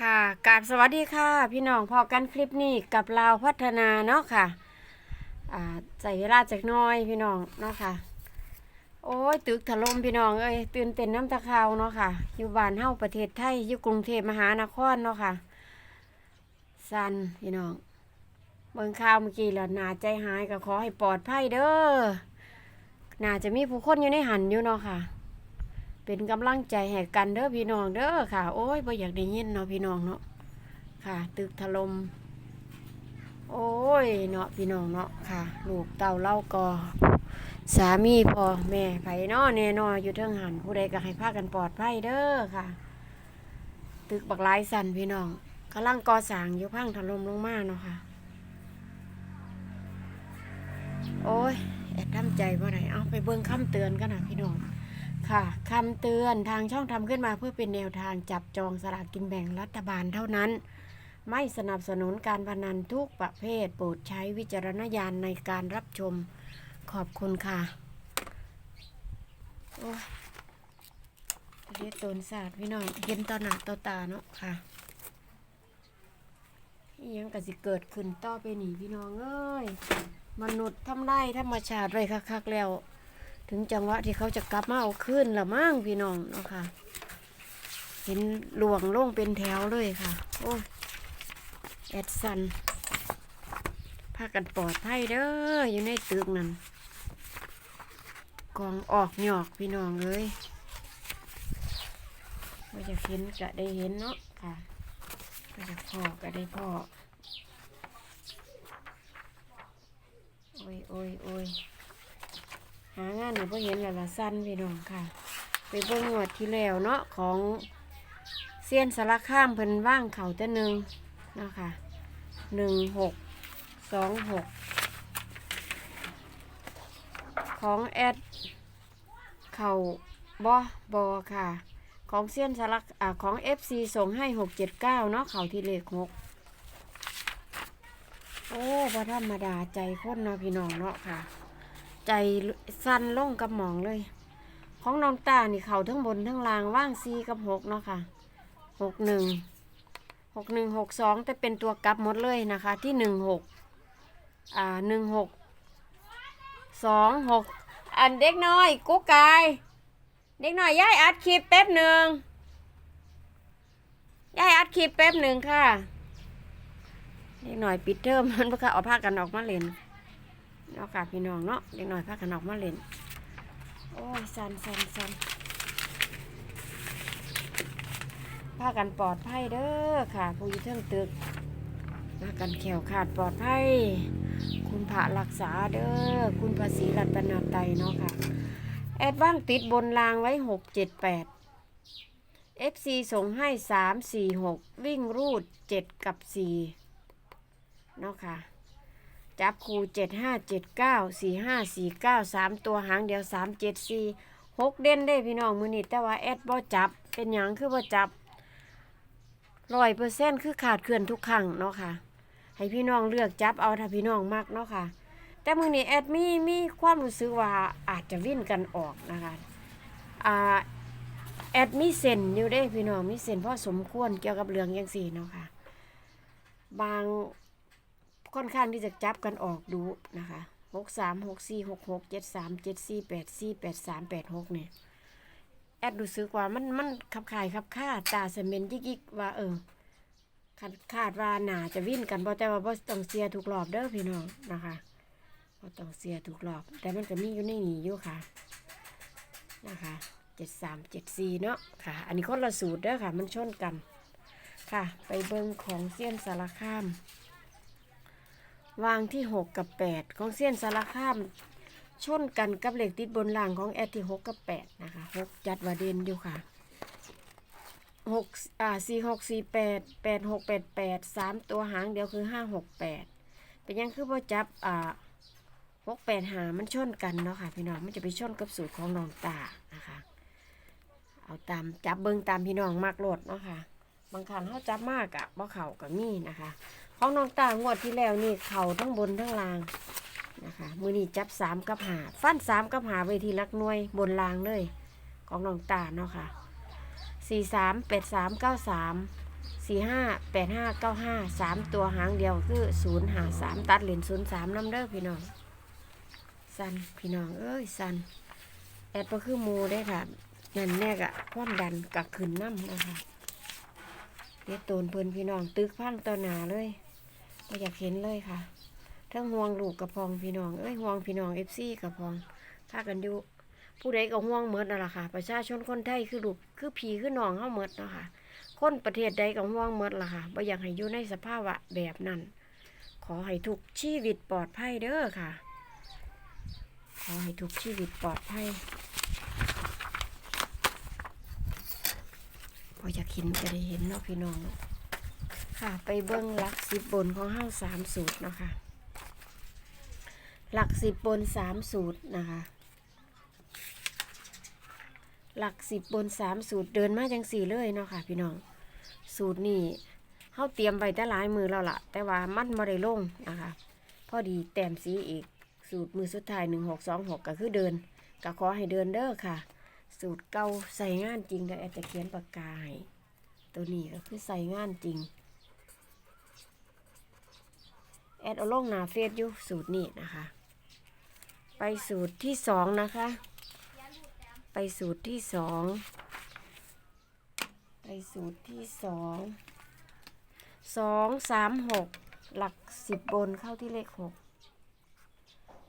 ค่ะกราบสวัสดีค่ะ พี่น้องพอกันคลิปนี้กับลาวพัฒนาเนาะค่ะอ่าใส่เวลาจากน้อยพี่น้องเนาะค่ะ โอ้ยตึกถล่มพี่น้องเอ้ยตื่นเต้นน้ำตาขาวเนาะค่ะ อยู่บ้านเฮ้าประเทศไทยอยู่กรุงเทพมหานครเนาะค่ะสันพี่น้องเบิ่งข่าวเมื่อกี้แล้วนาใจหายก็ขอให้ปลอดภัยเด้อน่าจะมีผู้คนอยู่ในหันอยู่เนาะค่ะ เป็นกำลังใจให้กันเด้อพี่น้องเด้อค่ะ โอ้ยบ่อยากได้ยินเนาะพี่น้องเนาะค่ะ ตึกถล่มโอ้ยเนาะพี่น้องเนาะค่ะ ลูกเต่าเล่ากอสามีพ่อแม่ไผเนาะแน่นอนอยู่เทิงหันผู้ใดก็ให้พากันปลอดภัยเด้อค่ะ ตึกบักลายสันพี่น้องกำลังก่อสร้างอยู่พังถล่มลงมาเนาะค่ะ โอ้ยแอบทำใจบ่ได้เอาไปเบิ่งคำเตือนกันนะพี่น้อง ค่ะคำเตือนทางช่องทำขึ้นมาเพื่อเป็นแนวทางจับจองสลากกินแบ่งรัฐบาลเท่านั้น ไม่สนับสนุนการพนันทุกประเภท โปรดใช้วิจารณญาณในการรับชมขอบคุณค่ะ โอ้ยเรียกตนศาสตร์พี่น้องเห็นตอหน้าต่อตาเนาะค่ะยังก็สิเกิดขึ้นต่อไปหนีพี่น้องเอ้ย มนุษย์ทำได้ธรรมชาติไว้คักๆแล้ว ถึงจังหวะที่เขาจะกลับมาเอาขึ้นละมั่งพี่น้องเนาะค่ะ เห็นหลวงลงเป็นแถวเลยค่ะ โอ้แอดสันพากันปลอดภัยเด้ออยู่ในตึกนั่นกองออกหยอกพี่น้องเลยว่จะเห็นก็ได้เห็นเนาะค่ะว่จะพ่อก็ได้พ่อโอ้ยโอ้ยโอ้ย หางานหนูเพิ่งเห็นแล้วละสั้นพี่น้องค่ะ ไปเบิ่งงวดที่แล้วเนาะของเซียนสารข้ามเพิ่นว่างเขาแต่หนึ่งเนาะค่ะหนึ่งหกสองหกของแอดเข่าบอบอค่ะ ของเซียนสารอ่าของ FC ส่งให้หกเจ็ดเก้าเนาะเข่าที่เลขหกโอ้พอธรรมดาใจคนเนาะพี่น้องเนาะค่ะ ใจสั่นลงกับหมองเลย ของน้องตานี่เขาทั้งบนทั้งล่างว่างซีกับหกเนาะค่ะหกหนึ่งหกหนึ่งหกสองแต่เป็นตัวกลับหมดเลยนะคะ ที่หนึ่งหกอ่าหนึ่งหกสองหกอันเด็กน้อยกุ๊กกายเด็กน้อยย่ายอัดคลิปแป๊บหนึ่งย่ายอัดคลิปแป๊บหนึ่งค่ะ เด็กน้อยปิดเทอมมันประกาเอาผ้ากันออกมาเล่น เนาะค่ะพี่น้องเนาะเด็กหน่อยพากันออกมาเล่น โอ้ยสันสันสันพากันปลอดภัยเด้อค่ะ ผู้อยู่เทิงตึกพากันแขวขาดปลอดภัย คุณพระรักษาเด้อ คุณภาษีรัตนาไตเนาะค่ะ แอดว่างติดบนรางไว้หกเจ็ดแปด FC ส่งให้สามสี่หกวิ่งรูดเจ็ดกับสี่เนาะค่ะ จับคูเจ็ดห้าเจ็ดเก้าสี่ห้าสี่เก้าสามตัวหางเดียวสามเจ็ดสี่หกเด่นได้พี่น้องมือนี้แต่ว่าแอดบ่จับเป็นหยังคือบ่จับร้อยเปอร์เซ็นต์คือขาดเคลื่อนทุกครั้งเนาะค่ะ ให้พี่น้องเลือกจับเอาถ้าพี่น้องมักเนาะค่ะ แต่มือนี้แอดมีมีความรู้สึกว่าอาจจะวิ่นกันออกนะคะอ่าแอดมีเส้นอยู่ได้พี่น้องมีเส้นพอสมควรเกี่ยวกับเรื่องยังสี่เนาะค่ะ บาง ค่อนข้างที่จะจับกันออกดูนะคะหกสามหกสี่หกหกเจ็ดสามเจ็ดสี่แปดสี่แปดสามแปดหกเนี่ยแอดรู้สึกว่ามันมันขับขายขับค่าตาเสมนยิกยิกว่าเออคาดคาดว่าหนาจะวิ่นกันบ่แต่ว่าบ่ต้องเสียทุกรอบเด้อพี่น้องนะคะบ่ต้องเสียทุกรอบ แต่มันก็มีอยู่ในนี้อยู่ค่ะนะคะเจ็ดสามเจ็ดสี่เนาะค่ะ อันนี้คนละสูตรเด้อค่ะ มันชนกันค่ะ ไปเบิ่งของเสี้ยนสารคาม วางที่ 6 กับ 8 ของเส้นสารคามชนกันกับเหล็กติดบนล่างของแอดที่ 6 กับ 8 นะคะ 6 จัดว่าเด่นอยู่ค่ะ6อ่า4 6 4 8 8 6 8 8 3 ตัวหางเดียวคือ 5 6 8 เป็นยังคือว่าจับอ่า6 8หามันชนกันเนาะค่ะพี่น้องมันจะไปชนกับสูตรของน้องตานะคะเอาตามจับเบิงตามพี่น้องมากโลดเนาะค่ะบางครั้งเขาจับมากอะบ่เข่ากับมีนะคะ ของน้องตางวดที่แล้วนี่เข่าทั้งบนทั้งล่างนะคะมือนี้จับสามกับหาฟันสามกับหาไว้ที่ลักหน่วยบนล่างเลย ของน้องตาเนาะค่ะสี่สามแปดสามเก้าสามสี่ห้าแปดห้าเก้าห้าสามตัวหางเดียวคือศูนย์หาสามตัดเหรียญศูนย์สามน้ำเด้อพี่น้องสันพี่น้องเอ้ยสันแอดก็คือมูได้ค่ะนั่นแน่กะความดันกักขึ้นน้ำนะคะเดี๋ยวโตนเพิ่นพี่น้องตึกพังต่อหนาเลย ก็อยากเห็นเลยค่ะ ทั้งห่วงลูกกระพองพี่น้อง เอ้ยห่วงพี่น้องเอฟซีกระพองค่ากันอยู่ผู้ใดก็ห่วงเมดนั่นแหละค่ะ ประชาชนคนไทยคือลูกคือผีคือน้องเฮาเมดเนาะค่ะ คนประเทศใดก็ห่วงหมดล่ะค่ะบ่อยากให้อยู่ในสภาวะแบบนั้น ขอให้ทุกชีวิตปลอดภัยเด้อค่ะ ขอให้ทุกชีวิตปลอดภัยพออยากเห็นก็ได้เห็นเนาะพี่น้อง ค่ะ ไปเบิ้งหลักสิบบนของเฮาสามสูตรเนาะคะ หลักสิบบนสามสูตรนะคะ หลักสิบบนสามสูตรเดินมาจังสี่เลยเนาะค่ะ พี่น้อง สูตรนี่เขาเตรียมไว้แต่หลายมือแล้วล่ะ แต่ว่ามันม่ได้ลงนะคะ พอดีแต้มสีอีก สูตรมือสุดท้ายหนึ่งหกสองหกก็คือเดินก็ขอให้เดินเด้อค่ะ สูตรเก่าใส่งานจริงเดี๋ยวแอดจจะเขียนปากกาให้ตัวนี้ก็คือใส่งานจริง แอดเอาลงหนาเฟซอยู่สูตรนี้นะคะ ไปสูตรที่สองนะคะ ไปสูตรที่สองไปสูตรที่สองสองสามหกหลักสิบบนเข้าที่เลขหก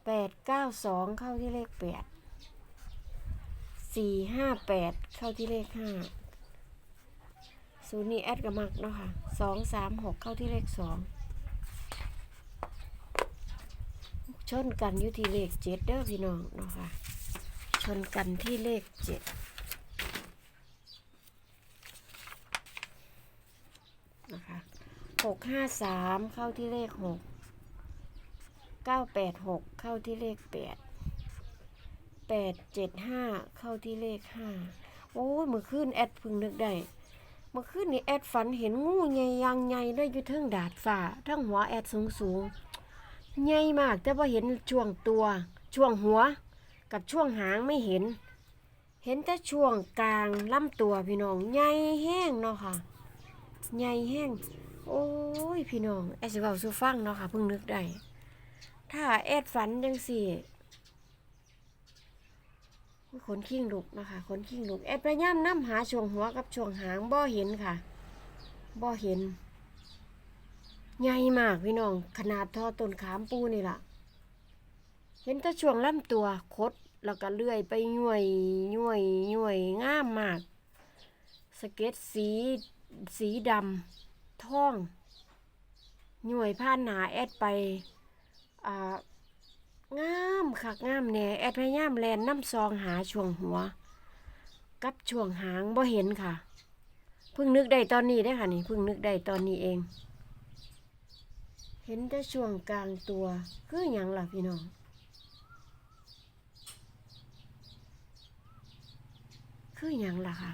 แปดเก้าสองเข้าที่เลขแปดสี่ห้าแปดเข้าที่เลขห้าศูนย์นี้แอดกับมักเนาะค่ะสองสามหกเข้าที่เลขสอง ชนกันอยู่ที่เลขเจ็ดเด้อพี่น้องเนาะค่ะ ชนกันที่เลขเจ็ดนะคะหกห้าสามเข้าที่เลขหกเก้าแปดหกเข้าที่เลขแปดแปดเจ็ดห้าเข้าที่เลขห้าโอ้ยมื่อคืนแอดพึงนึกได้เมื่อคืนนี่แอดฝันเห็นงูใหญ่ยังใหญ่เลยอยู่เทิงดาดฟ้าทั้งหัวแอดสูงสูง ใหญ่มาก แต่ว่าเห็นช่วงตัว ช่วงหัว กับช่วงหางไม่เห็น เห็นแต่ช่วงกลางลำตัวพี่น้องใหญ่แห้งเนาะค่ะใหญ่แห้ง โอ้ยพี่น้องแอดสิเว้าสู่ฟังเนาะค่ะเพิ่งนึกได้ถ้าแอดฝันจังสี่อุ๊ยขนขิ้งลุกนะคะขนขิ้งลุกแอดพยายามนํหาช่วงหัวกับช่วงหางบ่เห็นค่ะบ่เห็น ใหญ่มากพี่น้อง ขนาดท่อต้นขามปูนี่ล่ะ เห็นแต่ช่วงลำตัวคดแล้วก็เลื่อยไปย่วยย่วยย่วยงามมาก สเก็ตสีสีดำท่องย่วยผ่านหนาแอดไปอ่างามคักงามแน่แอดพยายามแลนน้ำซองหาช่วงหัว กับช่วงหางบ่เห็นค่ะ เพิ่งนึกได้ตอนนี้ได้ค่ะนี่เพิ่งนึกได้ตอนนี้เอง เห็นแต่ช่วงกลางตัว คืออย่างล่ะพี่น้อง คืออย่างล่ะค่ะ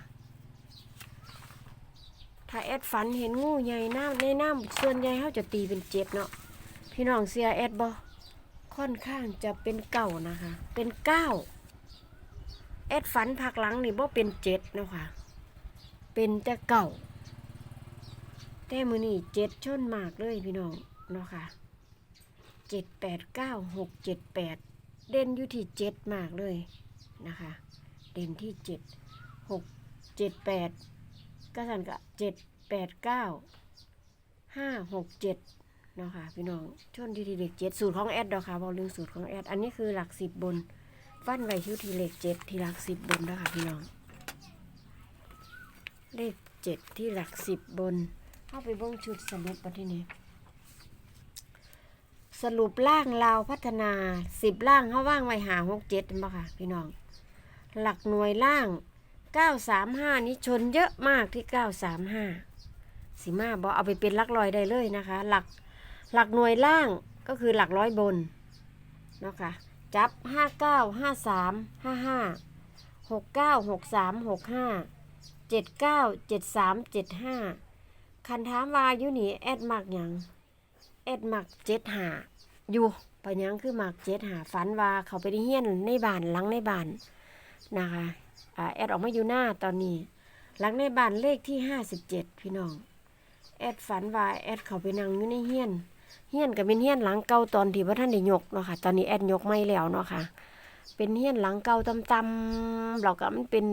ถ้าแอดฝันเห็นงูใหญ่น้ำในน้ำส่วนใหญ่เขาจะตีเป็นเจ็ดเนาะ พี่น้องเสียแอดบอค่อนข้างจะเป็นเก่านะคะ เป็นเก้าแอดฝันพักหลังนี่บ่เป็นเจ็ดนะคะ เป็นแต่เก่า แต่มือนี่เจ็ดชนมากเลยพี่น้อง เนาะค่ะเจ็ดแปดเก้าหกเจ็ดแปดเด่นอยู่ที่เจ็ดมากเลยนะคะ เด่นที่เจ็ดหกเจ็ดแปดก็สันกะเจ็ดแปดเก้าห้าหกเจ็ดเนาะค่ะพี่น้องชนที่ที่เลขเจ็ดสูตรของแอดดอกค่ะบอกเรื่องสูตรของแอดอันนี้คือหลักสิบบนฟันไว้ที่ที่เลขเจ็ดที่หลักสิบบนเนาะค่ะพี่น้อง เลขเจ็ดที่หลักสิบบนเข้าไปเบิ่งชุดสรุปมาที่นี่ สรุปล่างลาวพัฒนาสิบล่างเขาว่างไว้หาหกเจ็ดมาค่ะ พี่น้อง หลักหน่วยล่างเก้าสามห้านี้ชนเยอะมากที่เก้าสามห้าสิมาบอเอาไปเป็นหลักร้อยได้เลยนะคะ หลักหลักหน่วยล่างก็คือหลักร้อยบนเนาะคะจับห้าเก้าห้าสามห้าห้าหกเก้าหกสามหกห้าเจ็ดเก้าเจ็ดสามเจ็ดห้าคันถามวายู่นี่แอดมักยังแอดมักเจ็ดหา อยู่ไปยังคือมักเจ็ดหาฝันว่าเขาไปได้เฮียนในบ้านหลังในบ้านนะคะอ่าแอดออกมาอยู่หน้าตอนนี้ หลังในบ้านเลขที่ห้าสิบเจ็ดพี่น้องแอดฝันว่าแอดเขาไปนั่งอยู่ในเฮียนเฮียนก็เป็นเฮียนหลังเก่าตอนที่ว่าท่านได้ยกเนาะค่ะตอนนี้แอดยกไม่แล้วเนาะค่ะเป็นเฮียนหลังเก่าตำๆเราก็มันเป็น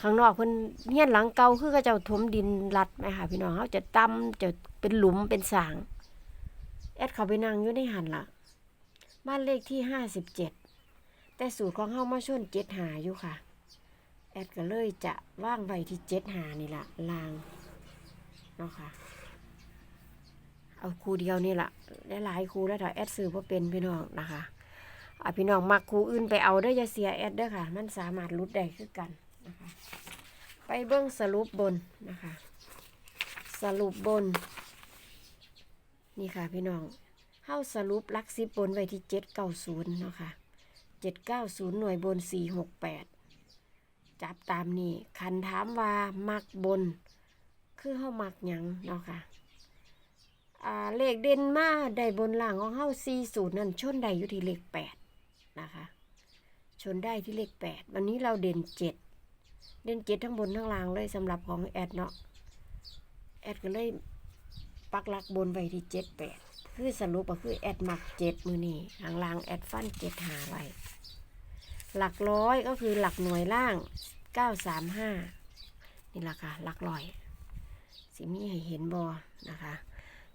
ข้างนอกเพิ่นเฮียนหลังเก่าคือเขาเจ้าถมดินรัดไหมค่ะพี่น้องเขาจะตำจะเป็นหลุมเป็นสาง แอดเขาไปนั่งอยู่ในหันละบ้านเลขที่ห้าสิบเจ็ดแต่สูตรของเฮามาชนเจ็ดหาอยู่ค่ะ แอดก็เลยจะว่างไวที่เจ็ดหานี่ละลางเนาะค่ะ เอาครูเดียวนี่แหละหลายครูแล้วถ้าแอดซื้อเพราะเป็นพี่น้องนะคะเอาพี่น้องมักครูอื่นไปเอาเด้ยาเสียแอดเด้อค่ะ มันสามารถรุดได้คือกันนะคะ ไปเบิ้องสรุปบนนะคะ สรุปบน นี่ค่ะพี่น้องเฮาสรุปลักสิบบนไว้ที่เจ็ดเก้าศูนย์เนาะค่ะเจ็ดเก้าศูนย์หน่วยบนสี่หกแปดจับตามนี่คันถามว่ามักบน คือเฮามักหยังเนาะค่ะอ่าเลขเด่นมาได้บนล่างของเฮาสี่ศูนย์นั่นชนได้อยู่ที่เลขแปดนะคะชนได้ที่เลขแปดวันนี้เราเด่นเจ็ดเด่นเจ็ดทั้งบนทั้งล่างเลยสำหรับของแอดเนาะแอดก็เลย ปักหลักบนไว้ที่เจ็ดแปดคือสรุปก็คือแอดมักเจ็ดมือนี่หางลางแอดฟันเจ็ดหาไว้หลักร้อยก็คือหลักหน่วยล่างเก้าสามห้านี่แหละค่ะหลักร้อยสิมีให้เห็นบอนะคะ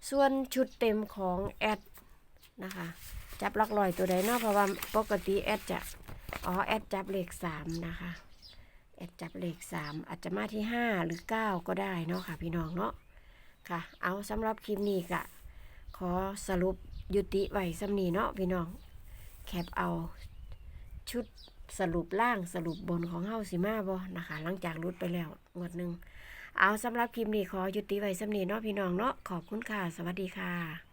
ส่วนชุดเต็มของแอดนะคะ จับหลักร้อยตัวใดเนาะเพราะว่าปกติแอดจะอ๋อแอดจับเลขสามนะคะแอดจับเลขสามอาจจะมาที่ห้าหรือเก้าก็ได้เนาะค่ะพี่น้องเนาะ ค่ะ เอาสำหรับคลิปนี้ก็ขอสรุปยุติไว้สำนีเนาะพี่น้อง แคปเอาชุดสรุปล่างสรุปบนของเฮาสิมาบ่นะคะ หลังจากรุดไปแล้วงวดหนึ่งเอาสำหรับคลิปนี้ขอยุติไว้สำนีเนาะพี่น้องเนาะขอบคุณค่ะ สวัสดีค่ะ